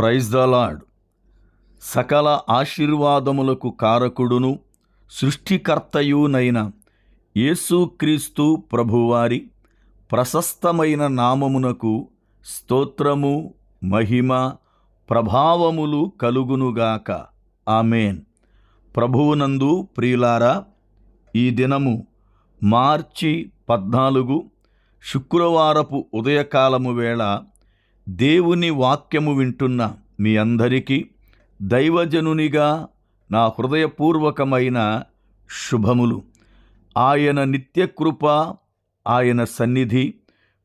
Praise the lord సకల ఆశీర్వాదములకు కారకుడును సృష్టికర్తయునైన యేసుక్రీస్తు ప్రభువారి ప్రశస్తమైన నామమునకు స్తోత్రము మహిమ ప్రభావములు కలుగునుగాక. ఆమెన్. ప్రభువునందు ప్రియులారా ఈ దినము మార్చి పద్నాలుగు శుక్రవారపు ఉదయకాలము వేళ దేవుని వాక్యము వింటున్న మీ అందరికీ దైవజనునిగా నా హృదయపూర్వకమైన శుభములు. ఆయన నిత్యకృప ఆయన సన్నిధి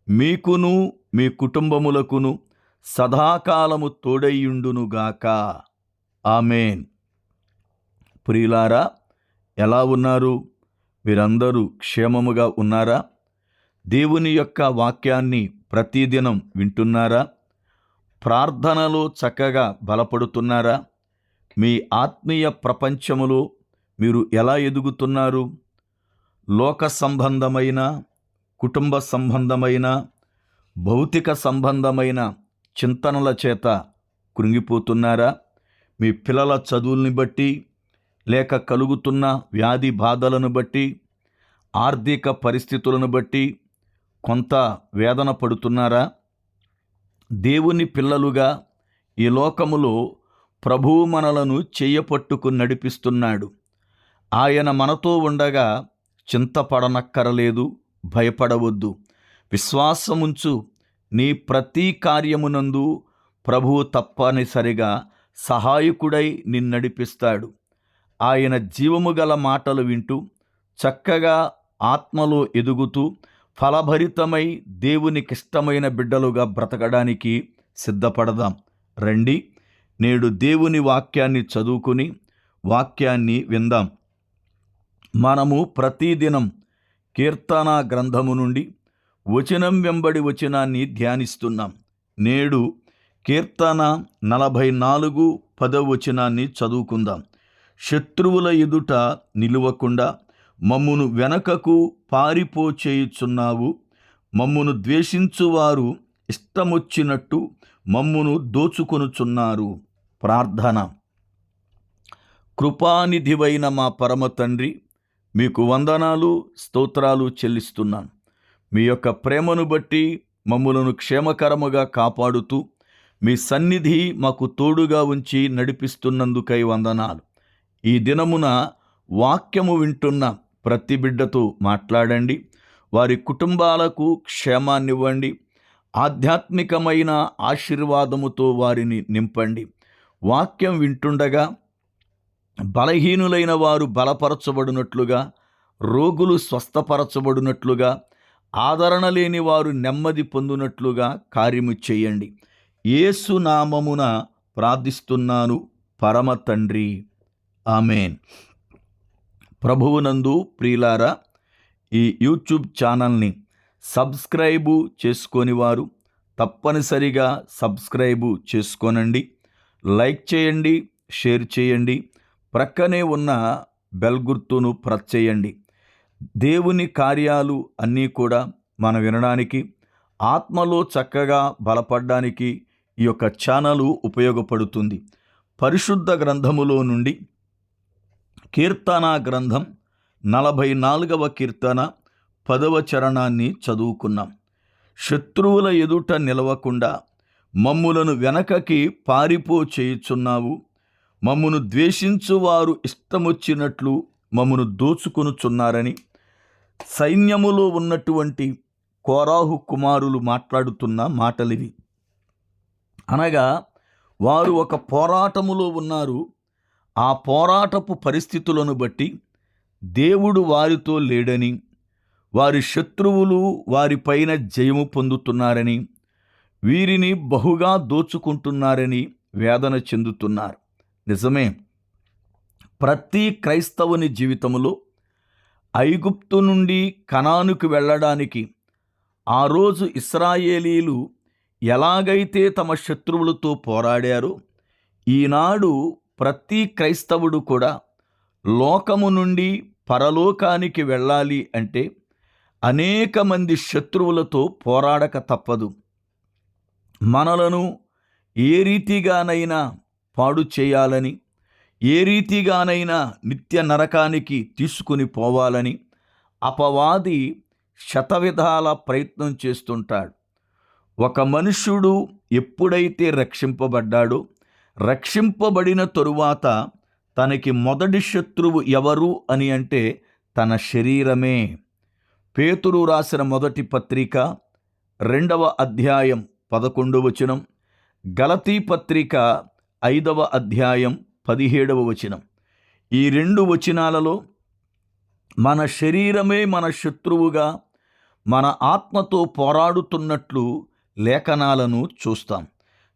మీకును మీ కుటుంబములకును సదాకాలము తోడయ్యుండునుగాక ఆమెన్. ప్రియులారా ఎలా ఉన్నారు? మీరందరూ క్షేమముగా ఉన్నారా? దేవుని యొక్క వాక్యాన్ని ప్రతిదినం వింటున్నారా? ప్రార్థనలు చక్కగా బలపడుతున్నారా? మీ ఆత్మీయ ప్రపంచములో మీరు ఎలా ఎదుగుతున్నారు? లోక సంబంధమైన కుటుంబ సంబంధమైన భౌతిక సంబంధమైన చింతనల చేత కృంగిపోతున్నారా? మీ పిల్లల చదువుల్ని బట్టి లేక కలుగుతున్న వ్యాధి బాధలను బట్టి ఆర్థిక పరిస్థితులను బట్టి కొంత వేదన పడుతున్నారా? దేవుని పిల్లలుగా ఈ లోకములో ప్రభువు మనలను చెయ్యపట్టుకు నడిపిస్తున్నాడు. ఆయన మనతో ఉండగా చింతపడనక్కరలేదు భయపడవద్దు. విశ్వాసముంచు నీ ప్రతి కార్యమునందు ప్రభువు తప్పనిసరిగా సహాయకుడై నిన్నడిపిస్తాడు. ఆయన జీవము గల మాటలు వింటూ చక్కగా ఆత్మలో ఎదుగుతూ ఫలభరితమై దేవునికిష్టమైన బిడ్డలుగా బ్రతకడానికి సిద్ధపడదాం. రండి నేడు దేవుని వాక్యాన్ని చదువుకుని వాక్యాన్ని విందాం. మనము ప్రతిదినం కీర్తన గ్రంథము నుండి వచనం వెంబడి వచనాన్ని ధ్యానిస్తున్నాం. నేడు కీర్తన నలభై నాలుగు పదవచనాన్ని చదువుకుందాం. శత్రువుల ఎదుట నిలువకుండా మమ్మును వెనకకు పారిపోచేయుచున్నావు. మమ్మును ద్వేషించువారు ఇష్టమొచ్చినట్టు మమ్మును దోచుకొనుచున్నారు. ప్రార్థన. కృపానిధివైన మా పరమ తండ్రి మీకు వందనాలు స్తోత్రాలు చెల్లిస్తున్నాను. మీ యొక్క ప్రేమను బట్టి మమ్ములను క్షేమకరముగా కాపాడుతూ మీ సన్నిధి మాకు తోడుగా ఉంచి నడిపిస్తున్నందుకై వందనాలు. ఈ దినమున వాక్యము వింటున్న. ప్రతి బిడ్డతో మాట్లాడండి. వారి కుటుంబాలకు క్షేమాన్నివ్వండి. ఆధ్యాత్మికమైన ఆశీర్వాదముతో వారిని నింపండి. వాక్యం వింటుండగా బలహీనులైన వారు బలపరచబడినట్లుగా రోగులు స్వస్థపరచబడినట్లుగా ఆదరణ లేని వారు నెమ్మది పొందినట్లుగా కార్యము చేయండి. యేసు నామమున ప్రార్థిస్తున్నాను. పరమ తండ్రి. ఆమెన్. ప్రభువునందు ప్రియులారా ఈ యూట్యూబ్ ఛానల్ని సబ్స్క్రైబు చేసుకొని వారు తప్పనిసరిగా సబ్స్క్రైబు చేసుకోనండి. లైక్ చేయండి షేర్ చేయండి ప్రక్కనే ఉన్న బెల్ గుర్తును ప్రెస్ చేయండి. దేవుని కార్యాలు అన్నీ కూడా మనం వినడానికి ఆత్మలో చక్కగా బలపడడానికి ఈ యొక్క ఛానలు ఉపయోగపడుతుంది. పరిశుద్ధ గ్రంథములో నుండి కీర్తన గ్రంథం నలభై నాలుగవ కీర్తన పదవ చరణాన్ని చదువుకున్నాం. శత్రువుల ఎదుట నిలవకుండా మమ్ములను వెనకకి పారిపో చేయుచున్నావు. మమ్మును ద్వేషించువారు ఇష్టమొచ్చినట్లు మమ్మను దోచుకొనుచున్నారని సైన్యములో ఉన్నటువంటి కోరాహు కుమారులు మాట్లాడుతున్న మాటలివి. అనగా వారు ఒక పోరాటములో ఉన్నారు. ఆ పోరాటపు పరిస్థితులను బట్టి దేవుడు వారితో లేడని వారి శత్రువులు వారిపైన జయము పొందుతున్నారని వీరిని బహుగా దోచుకుంటున్నారని వేదన చెందుతున్నారు. నిజమే ప్రతి క్రైస్తవుని జీవితంలో ఐగుప్తు నుండి కణానుకు వెళ్ళడానికి ఆ రోజు ఇస్రాయేలీలు ఎలాగైతే తమ శత్రువులతో పోరాడారో ఈనాడు ప్రతి క్రైస్తవుడు కూడా లోకము నుండి పరలోకానికి వెళ్ళాలి అంటే అనేక మంది శత్రువులతో పోరాడక తప్పదు. మనలను ఏ రీతిగానైనా పాడు చేయాలని ఏ రీతిగానైనా నిత్య నరకానికి తీసుకుని పోవాలని అపవాది శతవిధాల ప్రయత్నం చేస్తుంటాడు. ఒక మనుష్యుడు ఎప్పుడైతే రక్షింపబడ్డాడో రక్షింపబడిన తరువాత తనకి మొదటి శత్రువు ఎవరు అని అంటే తన శరీరమే. పేతురు రాసిన మొదటి పత్రిక రెండవ అధ్యాయం పదకొండు వచనం గలతీ పత్రిక ఐదవ అధ్యాయం పదిహేడవ వచనం. ఈ రెండు వచనాలలో మన శరీరమే మన శత్రువుగా మన ఆత్మతో పోరాడుతున్నట్లు లేఖనాలను చూస్తాం.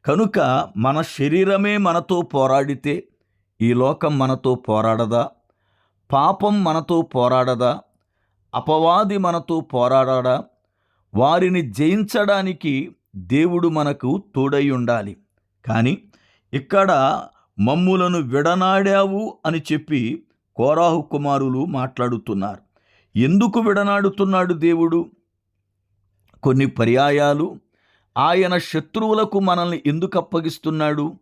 కనుక మన శరీరమే మనతో పోరాడితే ఈ లోకం మనతో పోరాడదా? పాపం మనతో పోరాడదా? అపవాది మనతో పోరాడా వారిని జయించడానికి దేవుడు మనకు తోడై ఉండాలి. కానీ ఇక్కడ మమ్ములను విడనాడావు అని చెప్పి కోరాహు కుమారులు మాట్లాడుతున్నారు. ఎందుకు విడనాడుతున్నాడు దేవుడు? కొన్ని పర్యాయాలు ఆయన శత్రువులకు మనల్ని ఎందుకు అప్పగిస్తున్నాడు?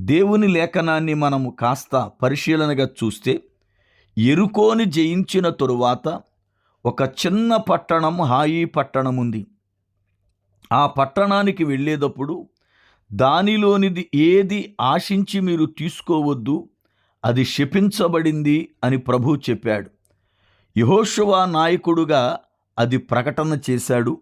దేవుని లేఖనాన్ని మనము కాస్త పరిశీలనగా చూస్తే ఎరుకోని జయించిన తరువాత ఒక చిన్న పట్టణం హాయి పట్టణం ఉంది. ఆ పట్టణానికి వెళ్ళేటప్పుడు దానిలోనిది ఏది ఆశించి మీరు తీసుకోవద్దు అది శపించబడింది అని ప్రభు చెప్పాడు. యహోశువా నాయకుడుగా అది ప్రకటన చేశాడు.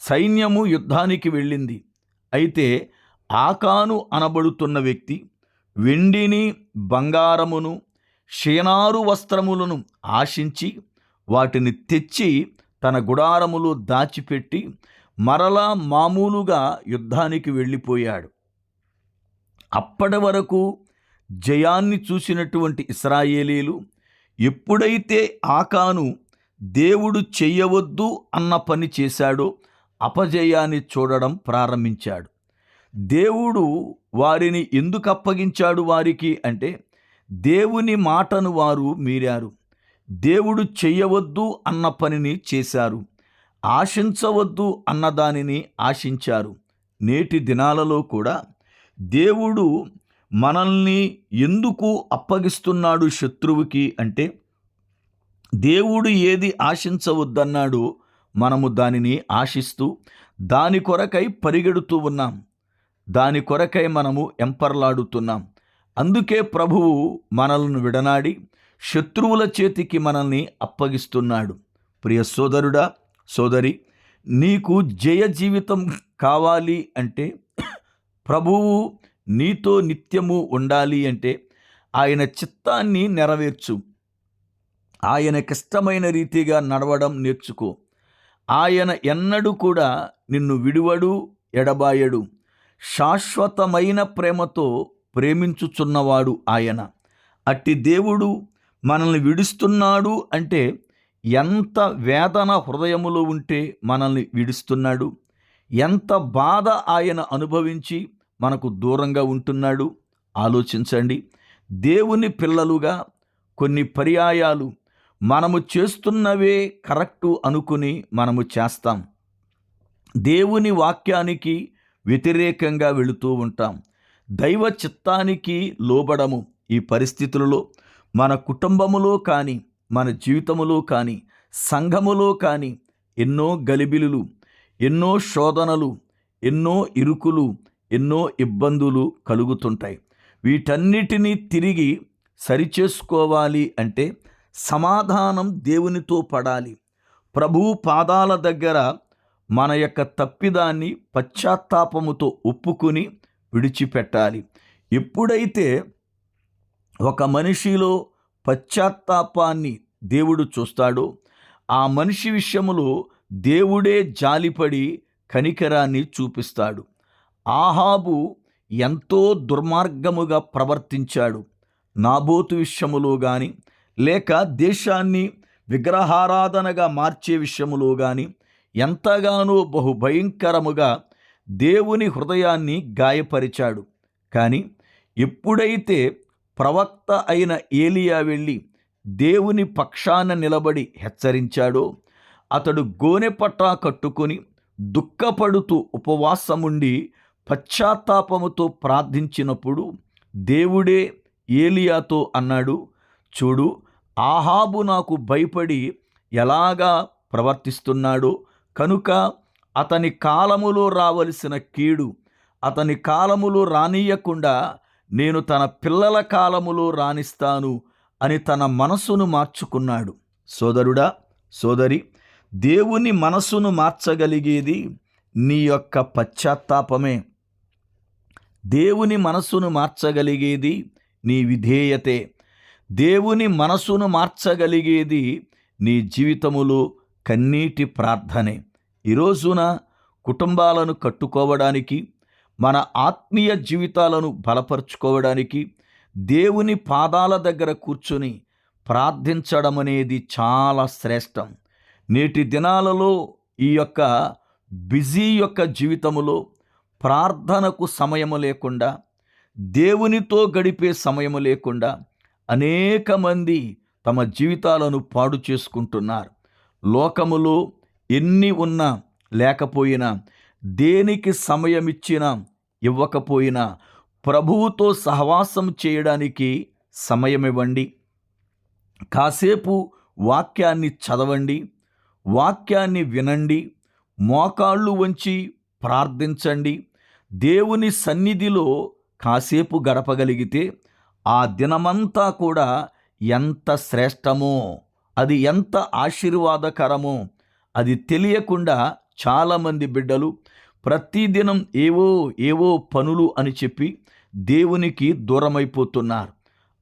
సైన్యము యుద్ధానికి వెళ్ళింది. అయితే ఆకాను అనబడుతున్న వ్యక్తి వెండిని బంగారమును షేనారు వస్త్రములను ఆశించి వాటిని తెచ్చి తన గుడారములో దాచిపెట్టి మరలా మామూలుగా యుద్ధానికి వెళ్ళిపోయాడు. అప్పటి వరకు జయాన్ని చూసినటువంటి ఇస్రాయేలీలు ఎప్పుడైతే ఆకాను దేవుడు చెయ్యవద్దు అన్న పని చేశాడో అపజయాన్ని చూడడం ప్రారంభించాడు. దేవుడు వారిని ఎందుకు అప్పగించాడు వారికి అంటే దేవుని మాటను వారు మీరారు. దేవుడు చెయ్యవద్దు అన్న పనిని చేశారు. ఆశించవద్దు అన్న దానిని ఆశించారు. నేటి దినాలలో కూడా దేవుడు మనల్ని ఎందుకు అప్పగిస్తున్నాడు శత్రువుకి అంటే దేవుడు ఏది ఆశించవద్దన్నాడు మనము దానిని ఆశిస్తూ దాని కొరకై పరిగెడుతూ ఉన్నాం. దాని కొరకై మనము ఎంపర్లాడుతున్నాం. అందుకే ప్రభువు మనలను విడనాడి శత్రువుల చేతికి మనల్ని అప్పగిస్తున్నాడు. ప్రియ సోదరుడా సోదరి నీకు జయ జీవితం కావాలి అంటే ప్రభువు నీతో నిత్యము ఉండాలి అంటే ఆయన చిత్తాన్ని నెరవేర్చు. ఆయనకిష్టమైన రీతిగా నడవడం నేర్చుకో. ఆయన ఎన్నడూ కూడా నిన్ను విడువడు ఎడబాయడు. శాశ్వతమైన ప్రేమతో ప్రేమించుచున్నవాడు ఆయన. అట్టి దేవుడు మనల్ని విడుస్తున్నాడు అంటే ఎంత వేదన హృదయములో ఉంటే మనల్ని విడుస్తున్నాడు. ఎంత బాధ ఆయన అనుభవించి మనకు దూరంగా ఉంటున్నాడు. ఆలోచించండి. దేవుని పిల్లలుగా కొన్ని పర్యాయాలు మనము చేస్తున్నవే కరెక్టు అనుకుని మనము చేస్తాం. దేవుని వాక్యానికి వ్యతిరేకంగా వెళుతూ ఉంటాం. దైవ చిత్తానికి లోబడము ఈ పరిస్థితులలో. మన కుటుంబములో కానీ మన జీవితములో కానీ సంఘములో కానీ ఎన్నో గలిబిలులు ఎన్నో శోధనలు ఎన్నో ఇరుకులు ఎన్నో ఇబ్బందులు కలుగుతుంటాయి. వీటన్నిటినీ తిరిగి సరిచేసుకోవాలి అంటే సమాధానం దేవునితో పడాలి. ప్రభు పాదాల దగ్గర మన యొక్క తప్పిదాన్ని పశ్చాత్తాపముతో ఒప్పుకొని విడిచిపెట్టాలి. ఎప్పుడైతే ఒక మనిషిలో పశ్చాత్తాపాన్ని దేవుడు చూస్తాడో ఆ మనిషి విషయములో దేవుడే జాలిపడి కనికరాన్ని చూపిస్తాడు. ఆహాబు ఎంతో దుర్మార్గముగా ప్రవర్తించాడు. నాబోతు విషయములో కానీ లేక దేశాన్ని విగ్రహారాధనగా మార్చే విషయములో కానీ ఎంతగానో బహు భయంకరముగా దేవుని హృదయాన్ని గాయపరిచాడు. కానీ ఎప్పుడైతే ప్రవక్త అయిన ఏలియా వెళ్ళి దేవుని పక్షాన నిలబడి హెచ్చరించాడో అతడు గోనె పట్టా కట్టుకొని దుఃఖపడుతూ ఉపవాసముండి పశ్చాత్తాపముతో ప్రార్థించినప్పుడు దేవుడే ఏలియాతో అన్నాడు చూడు ఆహాబు నాకు భయపడి ఎలాగా ప్రవర్తిస్తున్నాడో? కనుక అతని కాలములో రావలసిన కీడు అతని కాలములో రానియకుండా నేను తన పిల్లల కాలములో రాణిస్తాను అని తన మనసును మార్చుకున్నాడు. సోదరుడా సోదరి దేవుని మనసును మార్చగలిగేది నీ యొక్క పశ్చాత్తాపమే. దేవుని మనసును మార్చగలిగేది నీ విధేయతే. దేవుని మనసును మార్చగలిగేది నీ జీవితములో కన్నీటి ప్రార్థనే. ఈ రోజున కుటుంబాలను కట్టుకోవడానికి మన ఆత్మీయ జీవితాలను బలపరుచుకోవడానికి దేవుని పాదాల దగ్గర కూర్చుని ప్రార్థించడం అనేది చాలా శ్రేష్టం. నేటి దినాలలో ఈ యొక్క బిజీ యొక్క జీవితములో ప్రార్థనకు సమయము లేకుండా దేవునితో గడిపే సమయము లేకుండా అనేక మంది తమ జీవితాలను పాడు చేసుకుంటున్నారు. లోకములో ఎన్ని ఉన్నా లేకపోయినా దేనికి సమయం ఇచ్చినా ఇవ్వకపోయినా ప్రభువుతో సహవాసం చేయడానికి సమయం ఇవ్వండి కాసేపు వాక్యాన్ని చదవండి వాక్యాన్ని వినండి మోకాళ్ళు వంచి ప్రార్థించండి. దేవుని సన్నిధిలో కాసేపు గడపగలిగితే ఆ దినమంతా కూడా ఎంత శ్రేష్టమో అది ఎంత ఆశీర్వాదకరమో అది తెలియకుండా చాలామంది బిడ్డలు ప్రతిదినం ఏవో ఏవో పనులు అని చెప్పి దేవునికి దూరమైపోతున్నారు.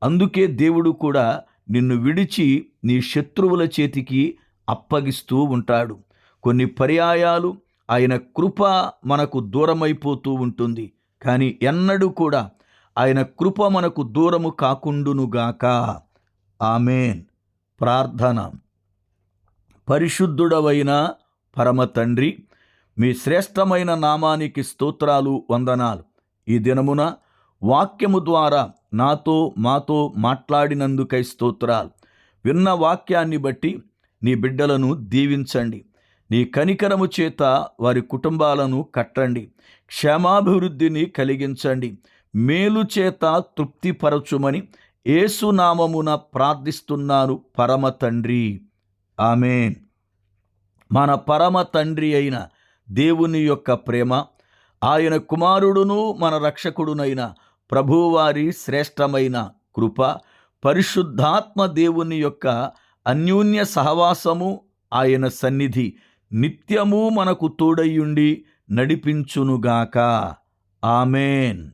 అందుకే దేవుడు కూడా నిన్ను విడిచి నీ శత్రువుల చేతికి అప్పగిస్తూ ఉంటాడు. కొన్ని పర్యాయాలు ఆయన కృప మనకు దూరమైపోతూ ఉంటుంది. కానీ ఎన్నడూ కూడా ఆయన కృప మనకు దూరము కాకుండునుగాక. ఆమెన్. ప్రార్థన. పరిశుద్ధుడవైన పరమ తండ్రి మీ శ్రేష్టమైన నామానికి స్తోత్రాలు వందనాలు. ఈ దినమున వాక్యము ద్వారా నాతో మాతో మాట్లాడినందుకై స్తోత్రాలు. విన్న వాక్యాన్ని బట్టి నీ బిడ్డలను దీవించండి. నీ కనికరము చేత వారి కుటుంబాలను కట్టండి. క్షేమాభివృద్ధిని కలిగించండి. మేలు చేత తృప్తిపరచుమని ఏసునామమున ప్రార్థిస్తున్నాను పరమ తండ్రి. ఆమెన్. మన పరమ తండ్రి అయిన దేవుని యొక్క ప్రేమ ఆయన కుమారుడును మన రక్షకుడునైన ప్రభువారి శ్రేష్టమైన కృప పరిశుద్ధాత్మ దేవుని యొక్క అన్యోన్య సహవాసము ఆయన సన్నిధి నిత్యము మనకు తోడయ్యుండి నడిపించునుగాక. ఆమెన్.